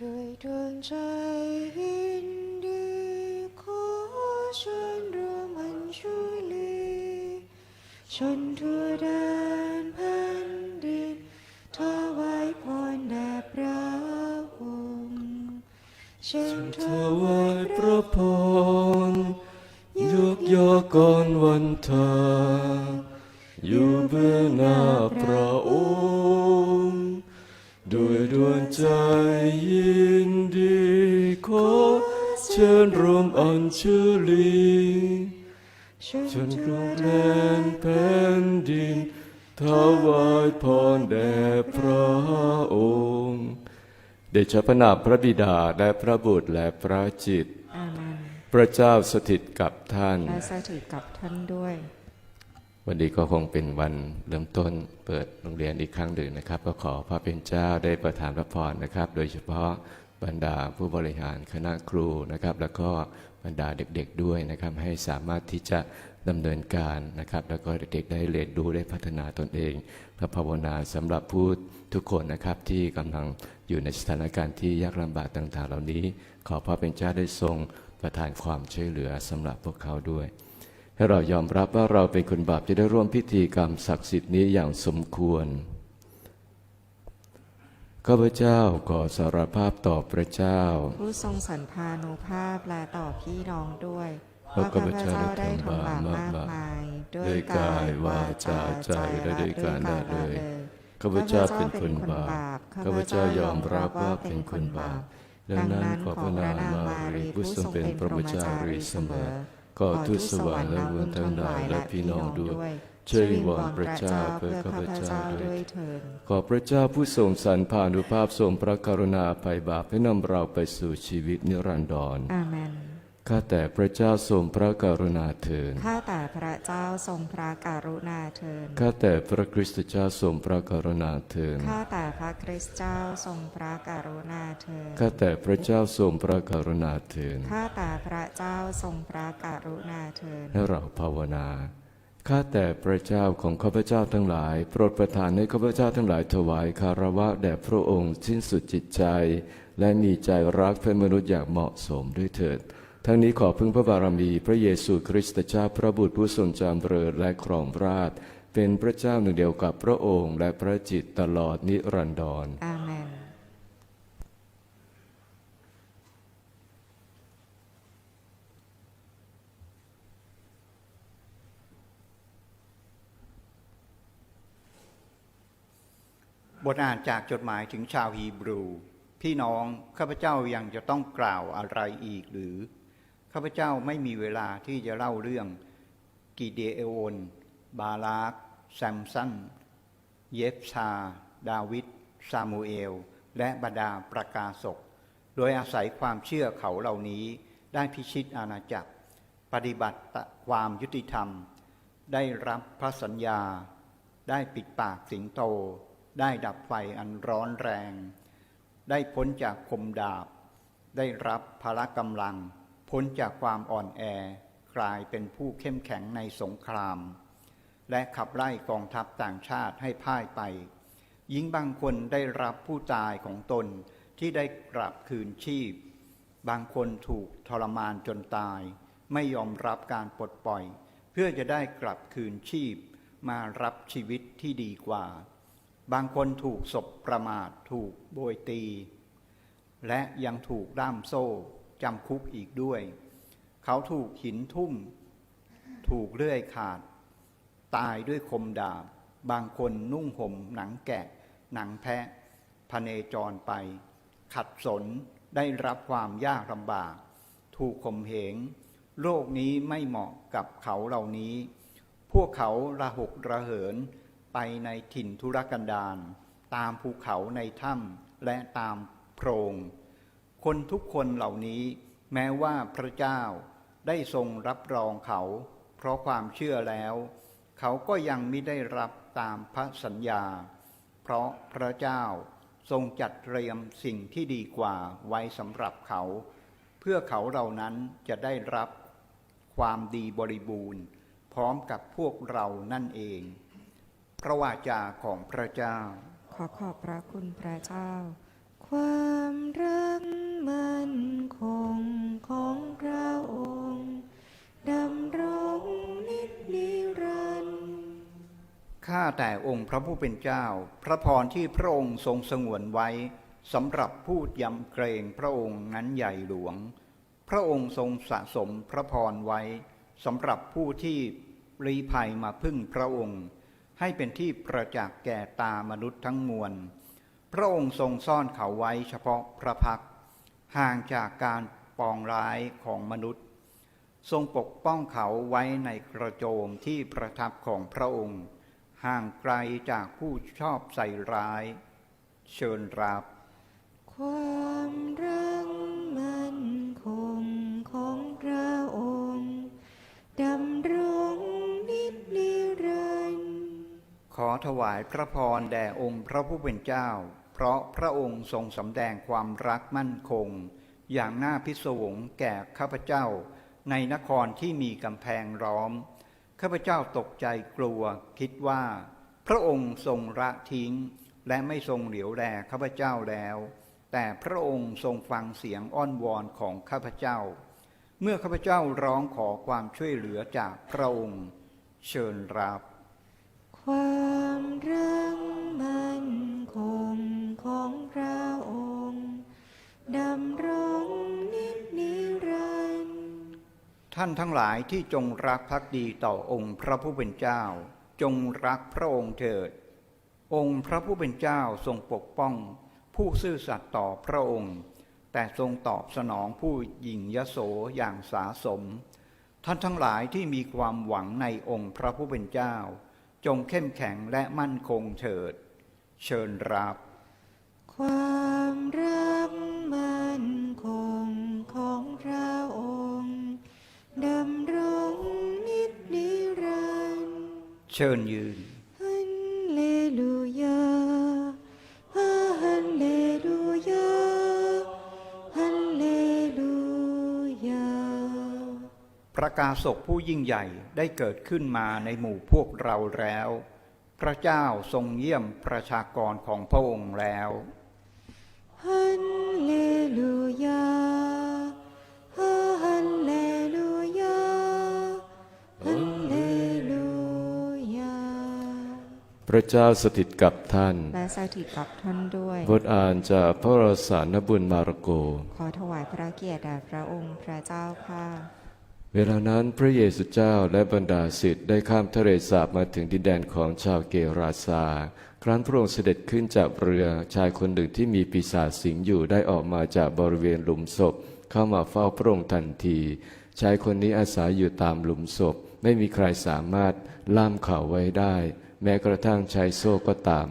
ด้วยดวงใจยินดีขอเชิญร่วมอัญชุลีชนทั่วแดนแผ่นดินถวายพรแด่พระองค์เชิญถวายพระพรยกยอก่อนวันทาอยู่เบื้องหน้าพระองค์ ด้วยดวงใจยินดีขอเชิญรวมอัญชลีเชิฉัญนทั่กวรุงแดแดนนแผ่นดินถวายพรแด่พระองค์ เดชะพระนามพระบิดาและพระบุตรและพระจิตอาเมนพระเจ้าสถิตกับท่าน และสถิตกับท่านด้วย วันนี้ก็คงเป็นวันเริ่มต้นเปิดโรงเรียนอีกครั้งหนึ่งนะครับ ก็ขอพระเป็นเจ้าได้ประทานพระพรนะครับ โดยเฉพาะบรรดาผู้บริหารคณะครูนะครับ แล้วก็บรรดาเด็กๆด้วยนะครับ ให้สามารถที่จะดำเนินการนะครับ แล้วก็เด็กๆได้เรียนรู้ได้พัฒนาตนเองพระภาวนาสำหรับผู้ทุกคนนะครับที่กำลังอยู่ในสถานการณ์ที่ยากลำบากต่างๆ เหล่านี้ ขอพระเป็นเจ้าได้ทรงประทานความช่วยเหลือสำหรับพวกเขาด้วย ให้เรายอมรับว่าเราเป็นคนบาปจะได้ร่วมพิธีกรรมศักดิ์สิทธิ์นี้อย่างสมควร ข้าพเจ้าขอสารภาพต่อพระเจ้า ผู้ทรงสันพานุภาพและต่อพี่น้องด้วยเพราะว่าข้าพเจ้าข้าพเจ้าได้ได้ทำบาปทำบาปมากมากมายด้ด้ววยยกากายยวาาจาจาใจใจและและด้วยด้วยกาการรละละเลเลยยข้าพเจ้าเป็นคนบาปข้าพเจ้ายอมรับว่าเป็นคนบาปดังนั้นขอพระนางมารีผู้ทรงเป็นพระบจารีเสมอ ก็ทูตสวรรค์และบุญทั้งหลายและพี่น้องด้วยช่วยวิงวอนพระเจ้าเพื่อข้าพเจ้าด้วยเถิดขอพระเจ้าผู้ทรงสรรพานุภาพทรงพระกรุณาภัยบาปให้นำเราไปสู่ชีวิตนิรันดรอาเมน ข้าแต่พระเจ้าทรงพระกรุณาเถิดข้าแต่พระเจ้าทรงพระกรุณาเถิดข้าแต่พระคริสตเจ้าทรงพระกรุณาเถิดข้าแต่พระคริสต์เจ้าทรงพระกรุณาเถิดข้าแต่พระเจ้าทรงพระกรุณาเถิดข้าแต่พระเจ้าทรงพระกรุณาเถิดให้เราภาวนาข้าแต่พระเจ้าของข้าพเจ้าทั้งหลาย โปรดประทานให้ข้าพเจ้าทั้งหลายถวายคารวะแด่พระองค์สิ้นสุดจิตใจ และมีใจรักเพื่อนมนุษย์อย่างเหมาะสมด้วยเถิด ทั้งนี้ขอพึ่งพระบารมี พระเยซูคริสต์เจ้าพระบุตรผู้ทรงจำเริญและครองราชย์เป็นพระเจ้าหนึ่งเดียวกับพระองค์ และพระจิตรตลอดนิรันดรอาเมนบทอ่านจากจดหมายถึงชาวฮีบรู พี่น้องข้าพเจ้ายังจะต้องกล่าวอะไรอีกหรือ ข้าพเจ้าไม่มีเวลาที่จะเล่าเรื่องกิเดเอโอน บาลากแซมสัน เยฟชา ดาวิด ซามูเอล และบรรดาประกาศก โดยอาศัยความเชื่อเขาเหล่านี้ได้พิชิตอาณาจักร ปฏิบัติความยุติธรรม ได้รับพระสัญญา ได้ปิดปากสิงโต ได้ดับไฟอันร้อนแรง ได้พ้นจากคมดาบ ได้รับพละกำลัง พ้นจากความอ่อนแอกลายเป็นผู้เข้มแข็งในสงคราม และขับไล่กองทัพต่างชาติให้พ่ายไปยิ่งบางคนได้รับผู้ตายของตนที่ได้กลับคืนชีพ บางคนถูกทรมานจนตาย ไม่ยอมรับการปลดปล่อย เพื่อจะได้กลับคืนชีพ มารับชีวิตที่ดีกว่า บางคนถูกศพประมาทถูกโบยตี และยังถูกด้ามโซ่ จำคุกอีกด้วย เขาถูกหินทุ่ม ถูกเลื่อยขาด ตายด้วยคมดาบ บางคนนุ่งห่มหนังแกะ หนังแพะพเนจรไป ขัดสนได้รับความยากลำบาก ถูกข่มเหงโลกนี้ไม่เหมาะกับเขาเหล่านี้ พวกเขาระหกระเหินไปในถิ่นทุรกันดารตามภูเขาในถ้ำและตามโพรง คนทุกคนเหล่านี้ แม้ว่าพระเจ้าได้ทรงรับรองเขา เพราะความเชื่อแล้ว เขาก็ยังไม่ได้รับตามพระสัญญา เพราะพระเจ้าทรงจัดเตรียมสิ่งที่ดีกว่าไว้สำหรับเขา เพื่อเขาเหล่านั้นจะได้รับความดีบริบูรณ์ พร้อมกับพวกเรานั่นเอง พระวาจาของพระเจ้า ขอขอบพระคุณพระเจ้า ความรักมันคงของพระองค์ดำรงนินิรันดร์ข้าแต่องค์พระผู้เป็นเจ้า พระพรที่พระองค์ทรงสงวนไว้สำหรับผู้ยำเกรงพระองค์นั้นใหญ่หลวง พระองค์ทรงสะสมพระพรไว้สำหรับผู้ที่รีภัยมาพึ่งพระองค์ ให้เป็นที่ประจักษ์แก่ตามนุษย์ทั้งมวล พระองค์ทรงซ่อนเขาไว้เฉพาะพระพัก ห่างจากการปองร้ายของมนุษย์ ทรงปกป้องเขาไว้ในกระโจมที่ประทับของพระองค์ ห่างไกลจากผู้ชอบใส่ร้าย เชิญรับ ความรัก ขอถวายพระพรแด่องค์พระผู้เป็นเจ้า เพราะพระองค์ทรงสำแดงความรักมั่นคง อย่างน่าพิศวงแก่ข้าพเจ้า ในนครที่มีกำแพงล้อม ข้าพเจ้าตกใจกลัวคิดว่า พระองค์ทรงละทิ้ง และไม่ทรงเหลียวแลข้าพเจ้าแล้ว แต่พระองค์ทรงฟังเสียงอ้อนวอนของข้าพเจ้า เมื่อข้าพเจ้าร้องขอความช่วยเหลือจากพระองค์ เชิญรับ ความรักมันคงของพระองค์ดำรงนินิรันดร์ท่านทั้งหลายที่จงรักภักดีต่อองค์พระผู้เป็นเจ้า จงรักพระองค์เถิด องค์พระผู้เป็นเจ้าทรงปกป้อง ผู้ซื่อสัตย์ต่อพระองค์ แต่ทรงตอบสนองผู้หยิ่งยโสอย่างสาสม ท่านทั้งหลายที่มีความหวังในองค์พระผู้เป็นเจ้า จงเข้มแข็งและมั่นคงเถิด เชิญรับ ความรักมันคงของพระองค์ดำรงนิจนิรันดร์เชิญยืนฮัลเลลูยา ระกาศกผู้ยิ่งใหญ่ได้เกิดขึ้นมาในหมู่พวกเราแล้ว พระเจ้าทรงเยี่ยมประชากรของพระองค์แล้วฮัลเลลูยาฮัลเลลูยาฮัลเลลูยาพระเจ้าสถิตกับท่าน และสถิตกับท่านด้วยบทอ่านจากพระวรสารนบุญมาระโก ขอถวายพระเกียรติแด่พระองค์พระเจ้าค่ะ เวลานั้นพระเยซูเจ้าและบรรดาศิษย์ได้ข้ามทะเลสาบมาถึงดินแดนของชาวเกราซา ครั้นพระองค์เสด็จขึ้นจากเรือชายคนหนึ่งที่มีปีศาจสิงอยู่ได้ออกมาจากบริเวณหลุมศพ เข้ามาเฝ้าพระองค์ทันที ชายคนนี้อาศัยอยู่ตามหลุมศพ ไม่มีใครสามารถล่ามเขาไว้ได้ แม้กระทั่งใช้โซ่ก็ตาม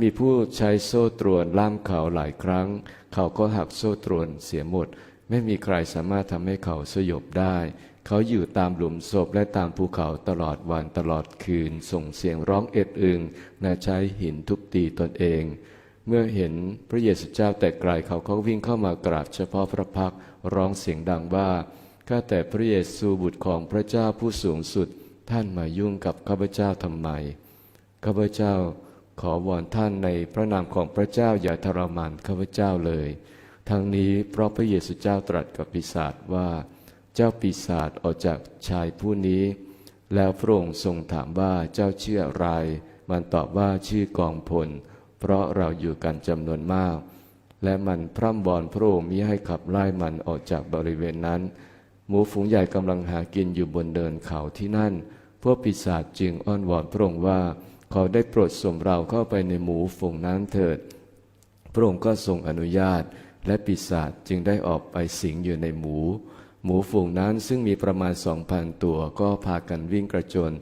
มีผู้ใช้โซ่ตรวนล่ามเขาหลายครั้ง เขาก็หักโซ่ตรวนเสียหมด ไม่มีใครสามารถทำให้เขาสยบได้ เขาอยู่ตามหลุมศพและตามภูเขาตลอดวันตลอดคืน ส่งเสียงร้องเอ็ดอึงและใช้หินทุบตีตนเอง เมื่อเห็นพระเยซูเจ้าแต่ไกลเขาก็วิ่งเข้ามากราบเฉพาะพระพักตร์ร้องเสียงดังว่าข้าแต่พระเยซูบุตรของพระเจ้าผู้สูงสุด ท่านมายุ่งกับข้าพเจ้าทำไมข้าพเจ้าขอวอนท่านในพระนามของพระเจ้าอย่าทรมานข้าพเจ้าเลย ทั้งนี้เพราะพระเยซูเจ้าตรัสกับปีศาจว่า เจ้าปีศาจออกจากชายผู้นี้ แล้วพระองค์ทรงถามว่าเจ้าชื่ออะไร มันตอบว่าชื่อกองพล เพราะเราอยู่กันจำนวนมาก และมันพร่ำบอนพระองค์มิให้ขับไล่มันออกจากบริเวณนั้น หมูฝูงใหญ่กำลังหากินอยู่บนเดินเขาที่นั่น พวกปีศาจจึงอ้อนวอนพระองค์ว่าขอได้โปรดส่งเราเข้าไปในหมูฝูงนั้นเถิด พระองค์ก็ทรงอนุญาตและปีศาจจึงได้ออกไปสิงอยู่ในหมู หมูฝูงนั้นซึ่งมีประมาณสองพันตัวก็พากันวิ่งกระโจน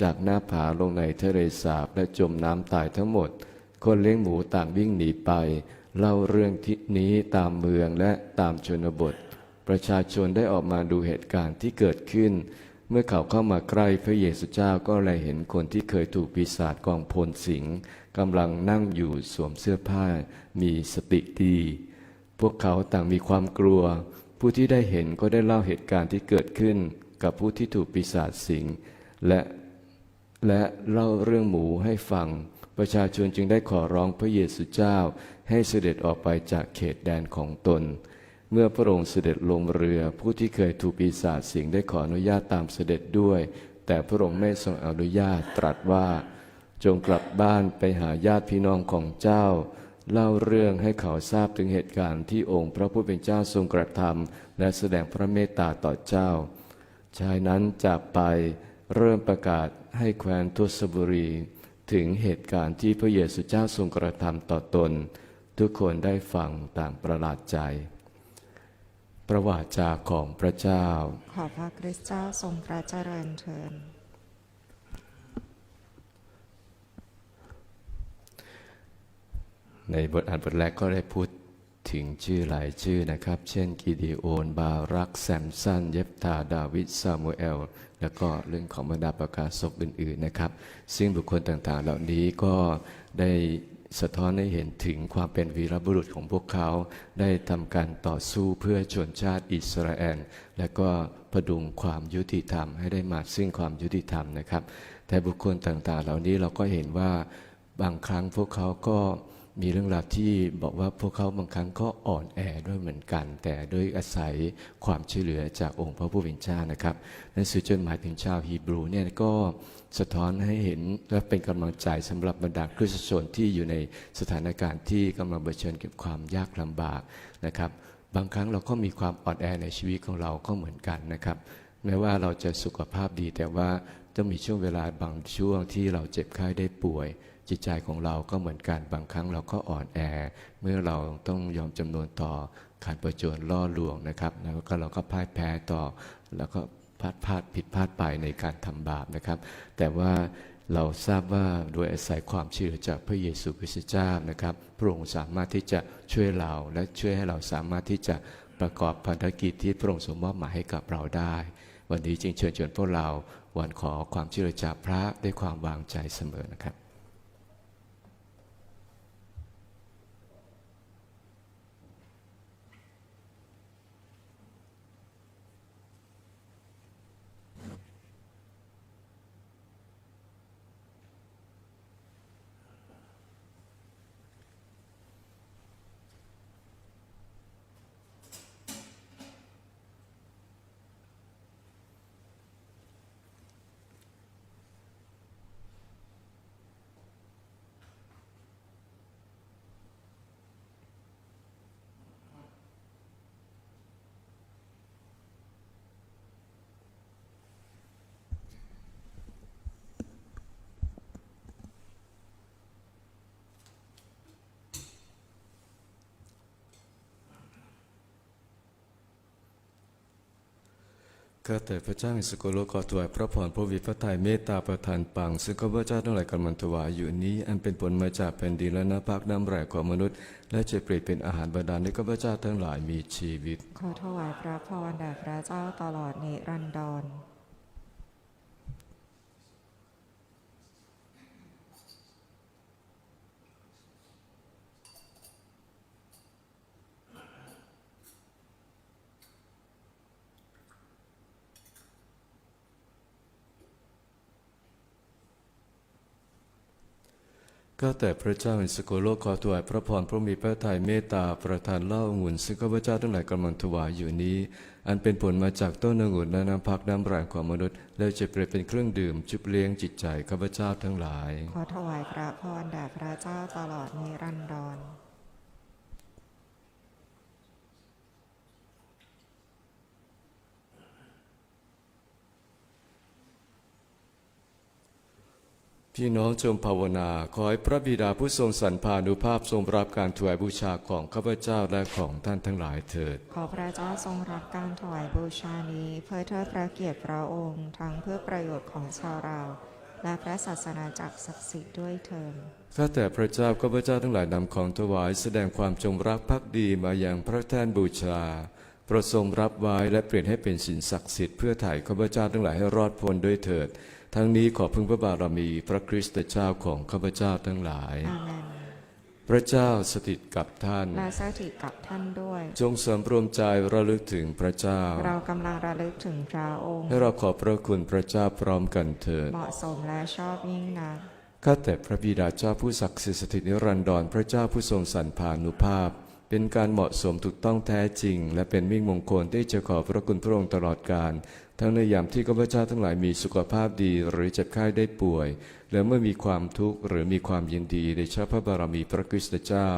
จากหน้าผาลงในทะเลสาบและจมน้ำตายทั้งหมด คนเลี้ยงหมูต่างวิ่งหนีไป เล่าเรื่องที่นี้ตามเมืองและตามชนบท ประชาชนได้ออกมาดูเหตุการณ์ที่เกิดขึ้น เมื่อเขาเข้ามาใกล้พระเยซูเจ้าก็เลยเห็นคนที่เคยถูกปีศาจกองพลสิงกำลังนั่งอยู่สวมเสื้อผ้า มีสติดี พวกเขาต่างมีความกลัว ผู้ที่ได้เห็นก็ได้เล่าเหตุการณ์ที่เกิดขึ้น กับผู้ที่ถูกปีศาจสิงและและเล่าเรื่องหมูให้ฟัง ประชาชนจึงได้ขอร้องพระเยซูเจ้า ให้เสด็จออกไปจากเขตแดนของตน เมื่อพระองค์เสด็จลงเรือ ผู้ที่เคยถูกปีศาจสิงได้ขออนุญาตตามเสด็จด้วย แต่พระองค์ไม่ทรงอนุญาตตรัสว่า จงกลับบ้านไปหาญาติพี่น้องของเจ้า เล่าเรื่องให้เขาทราบถึงเหตุการณ์ที่องค์พระผู้เป็นเจ้าทรงกระทำและแสดงพระเมตตาต่อเจ้า ชายนั้นจากไปเริ่มประกาศให้แคว้นทุสบุรี ถึงเหตุการณ์ที่พระเยซูเจ้าทรงกระทำต่อตน ทุกคนได้ฟังต่างประหลาดใจ ประวัติจาของพระเจ้า ขอพระคริสต์เจ้าทรงพระเจริญเถิด ในบทอ่านบทแรกก็ได้พูดถึงชื่อหลายชื่อนะครับ เช่นกิดีโอนบารักแซมสัน เยฟตาดาวิดซามูเอล แล้วก็เรื่องของบรรดาประกาศศพอื่น ๆนะครับ ซึ่งบุคคลต่างๆ เหล่านี้ก็ได้สะท้อนให้เห็นถึงความเป็นวีรบุรุษของพวกเขา ได้ทำการต่อสู้เพื่อชนชาติอิสราเอล และก็ประดุงความยุติธรรมให้ได้มาซึ่งความยุติธรรมนะครับ แต่บุคคลต่างๆ เหล่านี้เราก็เห็นว่าบางครั้งพวกเขาก็ มีเรื่องราวที่บอกว่าพวกเขาบางครั้งก็อ่อนแอด้วยเหมือนกัน แต่ด้วยอาศัยความช่วยเหลือจากองค์พระผู้เป็นเจ้านะครับหนังสือจดหมายถึงชาวฮีบรูเนี่ยก็สะท้อนให้เห็นและเป็นกำลังใจสำหรับบรรดาคริสตชนที่อยู่ในสถานการณ์ที่กำลังเผชิญกับความยากลำบากนะครับ บางครั้งเราก็มีความอ่อนแอในชีวิตของเราก็เหมือนกันนะครับแม้ว่าเราจะสุขภาพดีแต่ว่า ต้องมีช่วงเวลาบางช่วงที่เราเจ็บไข้ได้ป่วย จิตใจของเราก็เหมือนกันบางครั้งเราก็อ่อนแอ เมื่อเราต้องยอมจำนวนต่อการประจวนล่อลวงนะครับ แล้วก็เราก็พ่ายแพ้ต่อ แล้วก็พลาดพลาดผิดพลาดไปในการทำบาปนะครับ แต่ว่าเราทราบว่าโดยอาศัยความเชื่อจากพระเยซูคริสต์เจ้านะครับพระองค์สามารถที่จะช่วยเราและช่วยให้เราสามารถที่จะประกอบพันธกิจที่พระองค์ทรงมอบหมายให้กับเราได้ วันนี้จึงเชิญชวนพวกเรา วันขอความช่วยเหลือจากพระด้วยความวางใจเสมอนะครับ ข้าแต่พระเจ้าอิสกุลโลกขอถวายพระพรพระวิพระทัยเมตตาประทานปัง ซึ่งข้าพเจ้าทั้งหลายกำลังถวายอยู่นี้ อันเป็นผลมาจากแผ่นดินและน้ำพักน้ำแร่ของมนุษย์ และจะเปรียนเป็นอาหารบาดาลให้ข้าพเจ้าทั้งหลายมีชีวิต ขอถวายพระพรแด่พระเจ้าตลอดนิรันดร ก็แต่พระเจ้าแห่งสกุลโลกขอถวายพระพรพระมีพระทัยเมตตาประทานเล่าองุ่นซึ่งข้าพเจ้าทั้งหลายกำลังถวายอยู่นี้ อันเป็นผลมาจากต้นองุ่นและน้ำพักน้ำแรงของมนุษย์ แล้วจะเปรียบเป็นเครื่องดื่มจุบเลี้ยงจิตใจข้าพเจ้าทั้งหลาย ขอถวายพระพรแด่พระเจ้าตลอดนิรันดร พี่น้องจงภาวนา ขอให้พระบิดาผู้ทรงสรรพานุภาพทรงรับการถวายบูชาของข้าพเจ้าและของท่านทั้งหลายเถิด ขอพระเจ้าทรงรับการถวายบูชานี้ เพื่อเทิดพระเกียรติพระองค์ทั้งเพื่อประโยชน์ของชาวเรา และพระศาสนาจักรศักดิ์สิทธิ์ด้วยเถิดข้าแต่พระเจ้าข้าพเจ้าทั้งหลายนำของถวายแสดงความจงรักภักดีมาอย่างพระแท่นบูชาโปรดทรงรับไว้และเปลี่ยนให้เป็นสินศักดิ์สิทธิ์เพื่อถ่ายข้าพเจ้าทั้งหลายให้รอดพ้นด้วยเถิด ทั้งนี้ขอพึ่งพระบารมีพระคริสต์เจ้าของข้าพเจ้าทั้งหลาย อาเมนพระเจ้าสถิตกับท่าน และสถิตกับท่านด้วย จงสำรวมใจระลึกถึงพระเจ้า เรากำลังระลึกถึงพระองค์ ให้เราขอบพระคุณพระเจ้าพร้อมกันเถิดเหมาะสมและชอบยิ่งนัก ข้าแต่พระบิดาเจ้าผู้ศักดิ์สิทธิ์สถิตนิรันดรพระเจ้าผู้ทรงสรรพานุภาพ เป็นการเหมาะสมถูกต้องแท้จริง และเป็นมิ่งมงคลที่จะขอบพระคุณพระองค์ตลอดกาล ทั้งในยามที่ข้าพเจ้าทั้งหลายมีสุขภาพดีหรือเจ็บไข้ได้ป่วย และเมื่อมีความทุกข์หรือมีความยินดีในชาพระบารมีพระคริสตเจ้า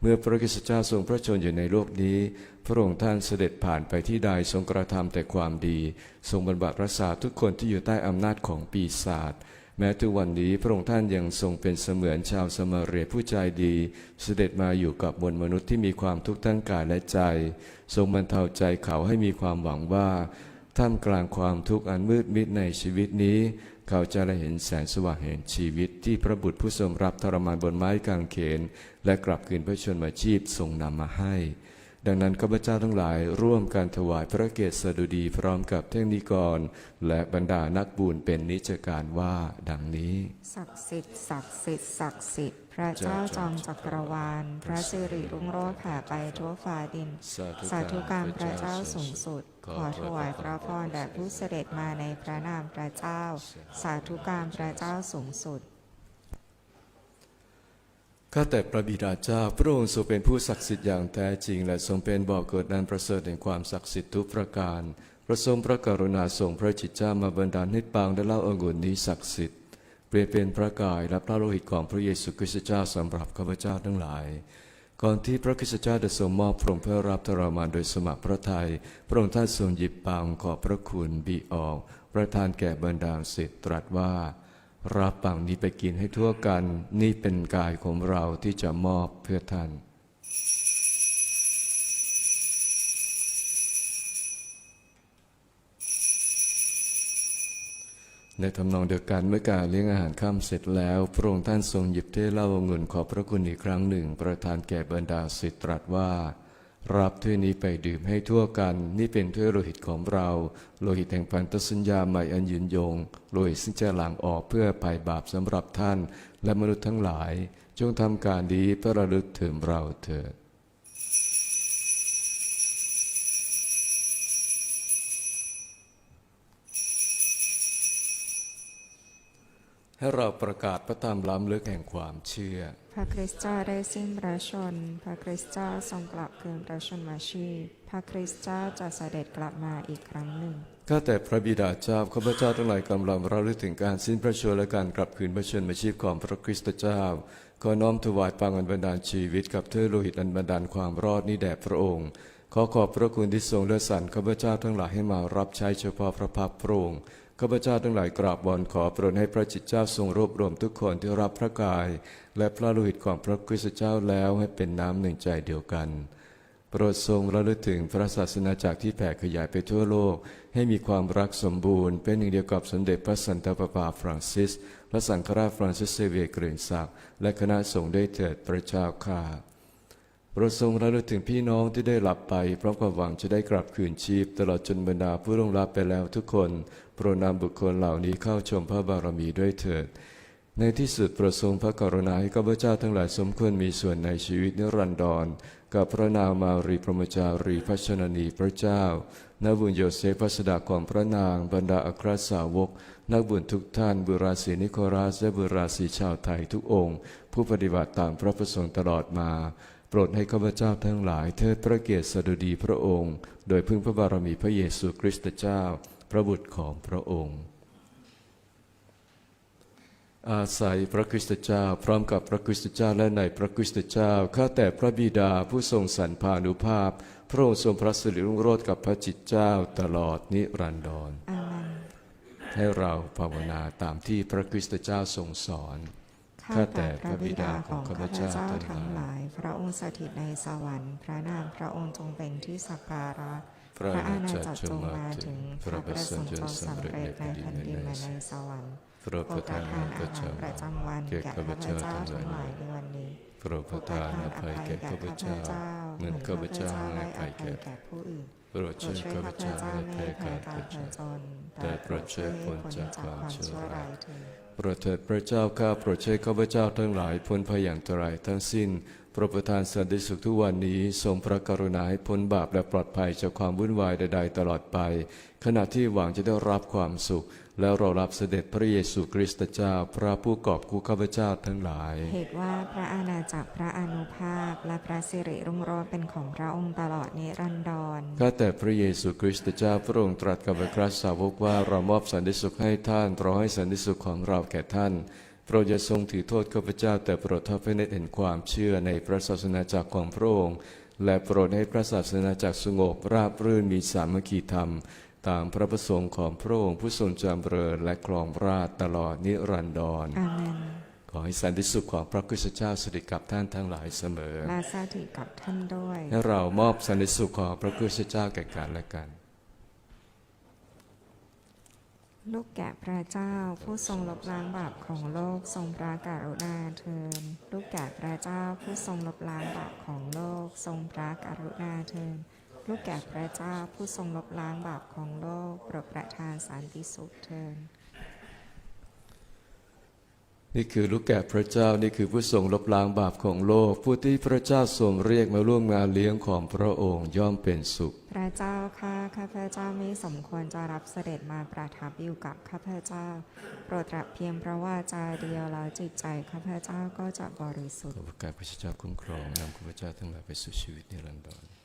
เมื่อพระคริสตเจ้าทรงพระชนอยู่ในโลกนี้ พระองค์ท่านเสด็จผ่านไปที่ใดทรงกระทำแต่ความดี ทรงบรรบัดรักษาทุกคนที่อยู่ใต้อำนาจของปีศาจแม้ทุกวันนี้พระองค์ท่านยังทรงเป็นเสมือนชาวสมาเรียผู้ใจดี เสด็จมาอยู่กับมวลมนุษย์ที่มีความทุกข์ทั้งกายและใจ ทรงบรรเทาใจเขาให้มีความหวังว่า ท่ามกลางความทุกข์อันมืดมิดในชีวิตนี้ เขาจะได้เห็นแสงสว่างแห่งชีวิตที่พระบุตรผู้ทรงรับทรมานบนไม้กางเขน และกลับคืนพระชนมาชีพทรงนำมาให้ ดังนั้นข้าพเจ้าทั้งหลายร่วมการถวายพระเกียรติสดุดีพร้อมกับเทคนิกร และบรรดานักบุญเป็นนิจการว่าดังนี้ ศักดิ์สิทธิ์ศักดิ์สิทธิ์ศักดิ์สิทธิ์พระเจ้าจอมจักรวาล พระสิริรุ่งโรจน์แผ่ไปทั่วฟ้าดิน สาธุการพระเจ้าสูงสุด ขอถวายพระพรแด่ผู้เสด็จมาในพระนามพระเจ้า สาธุการพระเจ้าสูงสุด ข้าแต่พระบิดาเจ้า พระองค์ทรงเป็นผู้ศักดิ์สิทธิ์อย่างแท้จริง และทรงเป็นบ่อกเกิดนันประเสริฐแห่งความศักดิ์สิทธิ์ทุกประการประทรงพระกรุณาทรงพระจิตเจ้ามาบันดาลให้ปางและเล่าองุ่นนี้ศักดิ์สิทธิ์เปลี่ยนเป็นพระกายและพระโลหิตของพระเยซูคริสต์เจ้าสำหรับข้าพเจ้าทั้งหลาย ก่อนที่พระคริสตเจ้าจะทรงมอบพระองค์เพื่อรับทรมานโดยสมัครพระทัย พระองค์ท่านทรงหยิบปางขอบพระคุณบีออก ประทานแก่บรรดาศิษย์ตรัสว่า รับปังนี้ไปกินให้ทั่วกัน นี่เป็นกายของเราที่จะมอบเพื่อท่าน ในทำนองเดียวกันเมื่อการเลี้ยงอาหารข้ามเสร็จแล้ว พระองค์ท่านทรงหยิบเทเหล้าองุ่นขอบพระคุณอีกครั้งหนึ่ง ประทานแก่บรรดาศิษย์ตรัสว่า รับถ้วยนี้ไปดื่มให้ทั่วกัน นี่เป็นถ้วยโลหิตของเรา โลหิตแห่งพันธสัญญาใหม่อันยืนยง โลหิตซึ่งจะหลั่งออกเพื่อไถ่บาปสำหรับท่าน และมนุษย์ทั้งหลาย จงทำการดีเพื่อระลึกถึงเราเถิด ให้เราประกาศพระธรรมล้ำลึกแห่งความเชื่อ พระคริสต์เจ้าได้สิ้นพระชน พระคริสต์เจ้าทรงกลับคืนพระชนมาชีพ พระคริสต์เจ้าจะเสด็จกลับมาอีกครั้งหนึ่งข้าแต่พระบิดาเจ้าข้าพเจ้าทั้งหลายกำลังระลึกถึงการสิ้นพระชนม์และการกลับคืนพระชนมาชีพของพระคริสต์เจ้าขอน้อมถวายปางอันบันดาลชีวิตกับเทอโลหิตอันบันดาลความรอดนี้แด่พระองค์ ขอขอบพระคุณที่ทรงเลือกสรรข้าพเจ้าทั้งหลายให้มารับใช้เฉพาะพระพักตร์พระองค์ ข้าพเจ้าทั้งหลายกราบวอนขอโปรดให้พระจิตเจ้าทรงรวบรวมทุกคนที่รับพระกาย และพระโลหิตของพระคริสต์เจ้าแล้วให้เป็นน้ำหนึ่งใจเดียวกัน โปรดทรงระลึกถึงพระศาสนาจักรที่แผ่ขยายไปทั่วโลก ให้มีความรักสมบูรณ์ เป็นหนึ่งเดียวกับสมเด็จพระสันตะปาปาฟรังซิส พระสังฆราชฟรังซิสเซเวียเกรนศักดิ์และคณะสงฆ์ได้เถิดพระเจ้าข้าโปรดทรงระลึกถึงพี่น้องที่ได้หลับไปพร้อมกับหวังจะได้กลับคืนชีพ ตลอดจนบรรดาผู้ร่วงลับไปแล้วทุกคน โปรดนำบุคคลเหล่านี้เข้าชมพระบารมีด้วยเถิด ในที่สุดปรดทรงพระกรุณาให้ข้าพเจ้าทั้งหลายสมควรมีส่วนในชีวิตนิรันดร กับพระนางมารีพรหมจารีพระชนนีพระเจ้า นักบุญโยเซฟพัสดาของพระนาง บรรดาอัครสาวก นักบุญทุกท่าน บุราศีนิโครัสและบุราศีชาวไทยทุกองค์ ผู้ปฏิบัติตามพระประสงค์ตลอดมาโปรดให้ข้าพเจ้าทั้งหลายเทิดพระเกียรติสดุดีพระองค์ โดยพึ่งพระบารมีพระเยซูคริสต์เจ้า พระบุตรของพระองค์ อาศัยพระคริสตเจ้า พร้อมกับพระคริสตเจ้าและในพระคริสตเจ้าข้าแต่พระบิดาผู้ทรงสรรพานุภาพ พระองค์ทรงพระสิริรุ่งโรจน์กับพระจิตเจ้าตลอดนิรันดรอาเมนให้เราภาวนาตามที่พระคริสตเจ้าทรงสอนข้าแต่พระบิดาของข้าพเจ้าทั้งหลาย พระองค์สถิตในสวรรค์ พระนามพระองค์จงเป็นที่สักการะ พระพระอาอาณาณาจัจักกรรจจงงมามาถึถึงงพพระระปประระสสงงค์ค์จจงงสำสำเร็เร็จจในในแผ่แผ่นนดิดินนและและในในสสววรรรรค์ค์โปรดประทานโปรดอาประหารทานประอาจำหารประจำวันแก่แก่ข้าข้าพพเจ้าเจ้าทั้ทั้งงหหลาลายยในวันนี้โปรดประทานอภัยแก่ข้าพเจ้าเหมือนข้าพเจ้าให้ให้อภัยแก่แก่ผู้อื่นโปรดโปรช่วดยช่วยข้าพข้าพเจ้าเจ้าให้ไม่แพ้ให้การการประผจจญแต่โปรดช่วยพ้นจากความชั่วร้ายเถิดโปรดเถิดพระเจ้าข้าโปรดช่วยข้าพเจ้าทั้งหลายพ้นภัยอย่างตรายทั้งสิ้น โปรดประทานสันติสุขทุกวันนี้ทรงพระกรุณาให้พ้นบาปและปลอดภัยจากความวุ่นวายใดๆตลอดไป ขณะที่หวังจะได้รับความสุข แล้วเรารับเสด็จพระเยซูคริสต์เจ้า พระผู้กอบกู้ข้าพเจ้าทั้งหลาย เหตุว่าพระอาณาจักรพระอนุภาพและพระสิริรุ่งโรจน์เป็นของพระองค์ตลอดนิรันดรข้าแต่พระเยซูคริสต์เจ้าพระองค์ตรัสกับพระคริสตสาวกว่าเรามอบสันติสุขให้ท่านเราให้สันติสุขของเราแก่ท่านโป รดอย่าทรงถือโทษข้าพเจ้า แต่โปรดทอดพระเนตรเห็นความเชื่อในพระศาสนาจักรของพระองค์ และโปรดให้พระศาสนาจักรสงบราบรื่นมีสามัคคีธรรม ตามพระประสงค์ของพระองค์ผู้ทรงจำเริญและครองราชย์ตลอดนิรันดรอาเมนขอให้สันติสุขของพระคริสตเจ้าสถิตกับท่านทั้งหลายเสมอและสถิตกับท่านด้วย ให้เรามอบสันติสุขของพระคริสตเจ้าแก่กันและกัน ลูกแก่พระเจ้าผู้ทรงลบล้างบาปของโลกทรงพระกรุณาเทินลูกแก่พระเจ้าผู้ทรงลบล้างบาปของโลกทรงพระกรุณาเทินลูกแก่พระเจ้าผู้ทรงลบล้างบาปของโลกโปรดประทานสันติสุขเทิน นี่คือลูกแกะพระเจ้านี่คือผู้ทรงลบล้างบาปของโลก ผู้ที่พระเจ้าทรงเรียกมาร่วมงานเลี้ยงของพระองค์ย่อมเป็นสุข พระเจ้าข้าข้าพเจ้าไม่สมควรจะรับเสด็จมาประทับอยู่กับข้าพเจ้า โปรดตรัสเพียงพระวาจาเดียวแล้วจิตใจข้าพเจ้าก็จะบริสุทขอธิ์พระกายพระเจ้าคุ้มครองนำข้าพเจ้าทั้งหลายไปสู่ชีวิตนิรันดร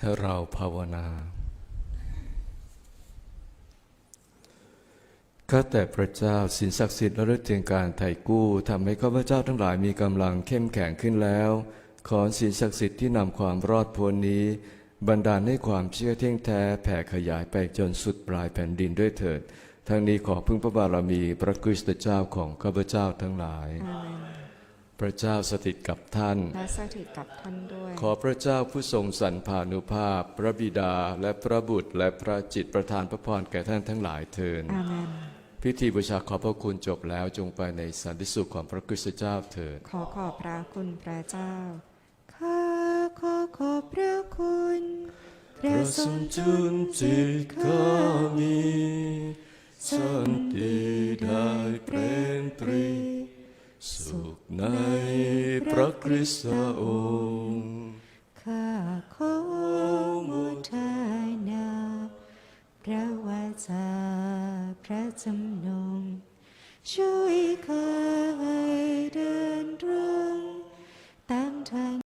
ให้เราภาวนาข้าแต่พระเจ้าสินศักดิ์สิทธิ์และฤทธิ์แห่งการไถ่กู้ทำให้ข้าพเจ้าทั้งหลายมีกำลังเข้มแข็งขึ้นแล้ว ขอสินศักดิ์สิทธิ์ที่นำความรอดพ้นนี้ บันดาลให้ความเชื่อเที่ยงแท้แผ่ขยายไปจนสุดปลายแผ่นดินด้วยเถิด ทั้งนี้ขอพึ่งพระบารมีพระคริสตเจ้าของข้าพเจ้าทั้งหลาย พระเจ้าสถิตกับท่าน และสถิตกับท่านด้วย ขอพระเจ้าผู้ทรงสรรพานุภาพ พระบิดาและพระบุตร และพระจิตประทานพระพรแก่ท่านทั้งหลายเทินอาเมนพิธีบูชาขอบพระคุณจบแล้วจงไปในสันติสุขของพระคริสตเจ้าเถิด ขอขอบพระคุณพระเจ้า ข้าขอขอบพระคุณพระทรงจุนจิตข้ามีสันติได้เป็นปรี สุขในพระคริสตองค์ ข้าขอมุทานาพระวาจาพระจำนง ช่วยข้าให้เดินตรงตามทาง